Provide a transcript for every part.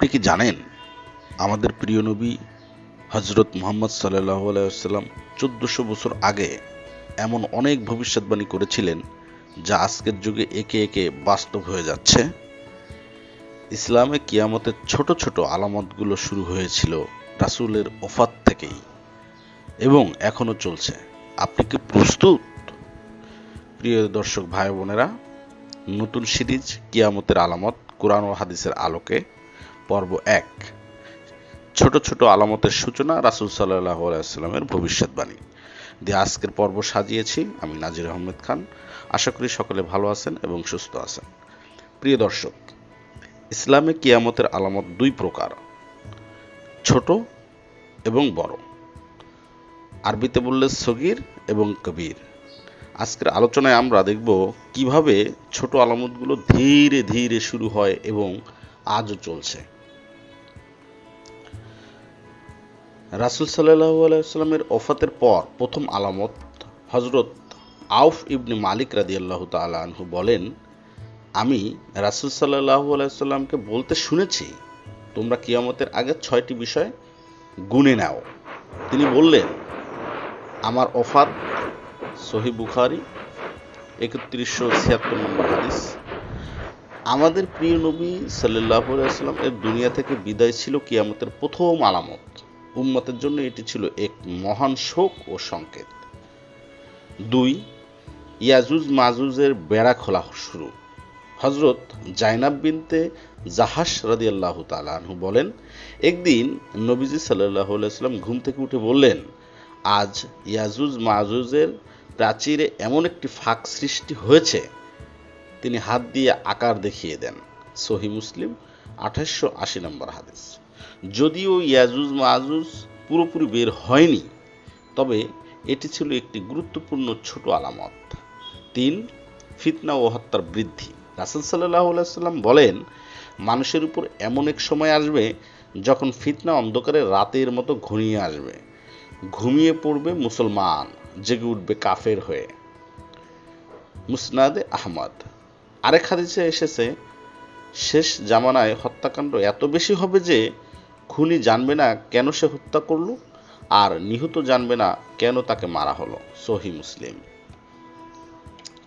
আপনি কি জানেন আমাদের প্রিয় নবী হজরত মোহাম্মদ সাল্লাহ আলাইসাল্লাম চোদ্দশো বছর আগে এমন অনেক ভবিষ্যৎবাণী করেছিলেন যা আজকের যুগে একে একে বাস্তব হয়ে যাচ্ছে। ইসলামে কিয়ামতের ছোট ছোট আলামতগুলো শুরু হয়েছিল রাসুলের ওফাত থেকেই এবং এখনও চলছে। আপনি কি প্রস্তুত? প্রিয় দর্শক ভাই বোনেরা, নতুন সিরিজ কিয়ামতের আলামত কোরআন ও হাদিসের আলোকে পর্ব এক। ছোট ছোট আলামতের সূচনা রাসুল সাল্লাহ আলাইস্লামের ভবিষ্যৎবাণী দিয়ে আজকের পর্ব সাজিয়েছি আমি নাজির আহমেদ খান। আশা করি সকলে ভালো আছেন এবং সুস্থ আছেন। প্রিয় দর্শক, ইসলামে কিয়ামতের আলামত দুই প্রকার, ছোট এবং বড়। আরবিতে বললে সগির এবং কবির। আজকের আলোচনায় আমরা দেখব কীভাবে ছোট আলামতগুলো ধীরে ধীরে শুরু হয় এবং আজও চলছে। রাসুল সাল্লাহ আলাইস্লামের ওফাতের পর প্রথম আলামত হজরত আউফ ইবনে মালিক রাদি আল্লাহ তালহু বলেন, আমি রাসুল সাল্লাহ আলাইসাল্লামকে বলতে শুনেছি, তোমরা কিয়ামতের আগে ছয়টি বিষয় গুনে নাও। তিনি বললেন, আমার অফার সহি বুখারি, একত্রিশশো ছিয়াত্তর নম্বর হাদিস। আমাদের প্রিয় নবী সাল্লাহ আলাইসাল্লাম এর দুনিয়া থেকে বিদায় ছিল কিয়ামতের প্রথম আলামত। উম্মতের জন্য এটি ছিল এক মহান শোক ও সংকেত। দুই, ইয়াজুজ মাজুজের বেড়া খোলা শুরু। হজরত জাইনাব বিনতে জাহাস রাদি আল্লাহ তালু বলেন, একদিন নবীজি সাল্লাহ সাল্লাম ঘুম থেকে উঠে বললেন, আজ ইয়াজুজ মাজুজের প্রাচীরে এমন একটি ফাঁক সৃষ্টি হয়েছে। তিনি হাত দিয়ে আকার দেখিয়ে দেন। সহি মুসলিম আঠাশশো আশি নম্বর হাদিস। যদিও ইয়াজুজ মাজুজ পুরোপুরি বের হয়নি, তবে এটি ছিল একটি গুরুত্বপূর্ণ ছোট আলামত। তিন, ফিতনা ও হত্যার বৃদ্ধি। রাসুল সাল্লাহ সাল্লাম বলেন, মানুষের উপর এমন এক সময় আসবে যখন ফিতনা অন্ধকারে রাতের মতো ঘনিয়ে আসবে। ঘুমিয়ে পড়বে মুসলমান, জেগে উঠবে কাফের হয়ে। মুসনাদে আহমদ। আরেক হাদিসে এসেছে, শেষ জামানায় হত্যাকাণ্ড এত বেশি হবে যে খুনি জানবে না কেন সে হত্যা করল, আর নিহত জানবে না কেন তাকে মারা হলো, সহি মুসলিম।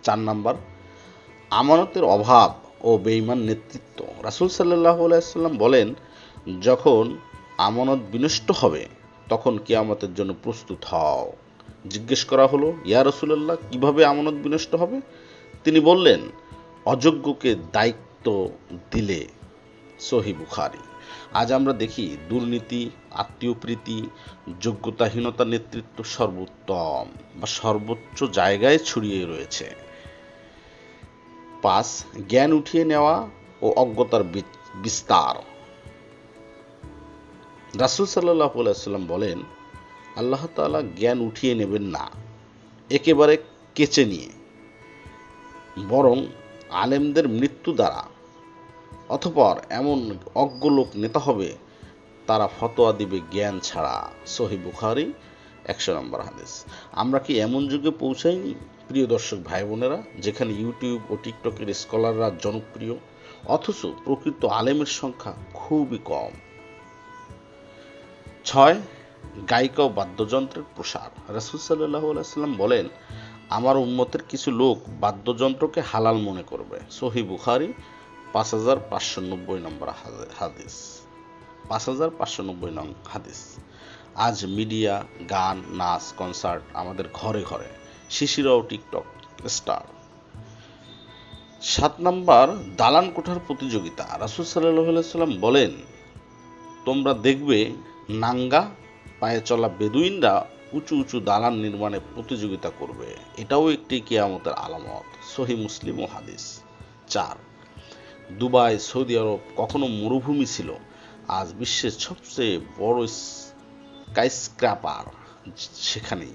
চার নাম্বার, আমানতের অভাব ও বেইমান নেতৃত্ব। রাসুল সাল্লাহ আলাইসাল্লাম বলেন, যখন আমানত বিনষ্ট হবে, তখন কিয়ামতের জন্য প্রস্তুত হও। জিজ্ঞেস করা হলো, ইয়া রসুল্লাহ কীভাবে আমানত বিনষ্ট হবে? তিনি বললেন, অযোগ্যকে দায়িত্ব দিলে, সহি বুখারি। আজ আমরা দেখি দুর্নীতি আত্মীয় প্রীতি যোগ্যতাহীনতা নেতৃত্ব সর্বোত্তম বা সর্বোচ্চ জায়গায় ছড়িয়ে রয়েছে। পাঁচ, জ্ঞান উঠিয়ে নেওয়া ও অজ্ঞতার বিস্তার। রাসুল সাল্লাহ সাল্লাম বলেন, আল্লাহ তালা জ্ঞান উঠিয়ে নেবেন না, একেবারে কেচে নিয়ে। বরং আলেমদের মৃত্যু দ্বারা অথপর এমন অজ্ঞ লোক নেতা হবে, তারা ফতোয়া দিবে জ্ঞান ছাড়া। সহি বুখারি, একশো নম্বর হাদিস। আমরা কি এমন যুগে পৌঁছাইনি, প্রিয় দর্শক ভাই বোনেরা যেখানে ইউটিউব ও টিকটকের স্কলাররা জনপ্রিয়, অথচ প্রকৃত আলেমের সংখ্যা খুবই কম। ছয়, গায়িকা ও বাদ্যযন্ত্রের প্রসার। রাসুল সাল্লাহ আলাইসাল্লাম বলেন, আমার উন্মতের কিছু লোক বাদ্যযন্ত্রকে হালাল মনে করবে। সহি বুখারি পাঁচ হাজার পাঁচশো নব্বই নম্বর হাদিস। পাঁচ হাজার পাঁচশো নব্বই নং হাদিস। আজ মিডিয়া, গান, নাচ, কনসার্ট আমাদের ঘরে ঘরে। শিশিরাও টিকটক স্টার। সাত নাম্বার, দালান কোঠার প্রতিযোগিতা। রাসুল সাল্লাম বলেন, তোমরা দেখবে নাঙ্গা পায়ে চলা বেদুইনরা উঁচু উঁচু দালান নির্মাণে প্রতিযোগিতা করবে। এটাও একটি কেয়ামতের আলামত। সহি মুসলিম ও হাদিস। চার দুবাই, সৌদি আরব কখনো মরুভূমি ছিল। আজ বিশ্বের সবচেয়ে বড় স্কাইস্ক্র্যাপার সেখানেই।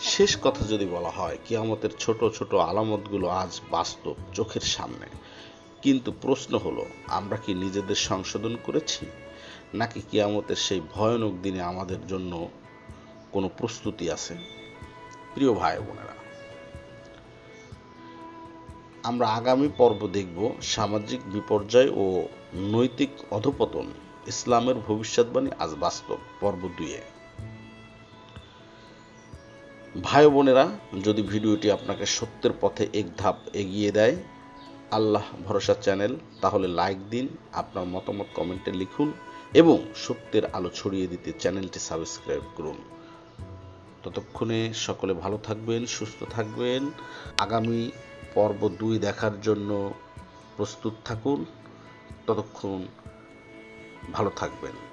শেষ কথা যদি বলা হয়, কিয়ামতের ছোট ছোট আলামতগুলো আজ বাস্তব চোখের সামনে। কিন্তু প্রশ্ন হলো, আমরা কি নিজেদের সংশোধন করেছি? নাকি কিয়ামতের সেই ভয়ানক দিনে আমাদের জন্য কোনো প্রস্তুতি আছে? প্রিয় ভাই বোনেরা আমরা আগামী পর্ব দেখব সামাজিক বিপর্যয় ও নৈতিক অধপতন। ইসলামের ভবিষ্যৎবাণী আজ বাস্তব, পর্ব দুয়ে ভাই বোনেরা, যদি ভিডিওটি আপনাকে সত্যের পথে এক ধাপ এগিয়ে দেয়, আল্লাহ ভরসা চ্যানেল, তাহলে লাইক দিন, আপনার মতামত কমেন্টে লিখুন এবং সত্যের আলো ছড়িয়ে দিতে চ্যানেলটি সাবস্ক্রাইব করুন। ততক্ষণে সকলে ভালো থাকবেন, সুস্থ থাকবেন। আগামী পর্ব দুই দেখার জন্য প্রস্তুত থাকুন। ততক্ষণ ভালো থাকবেন।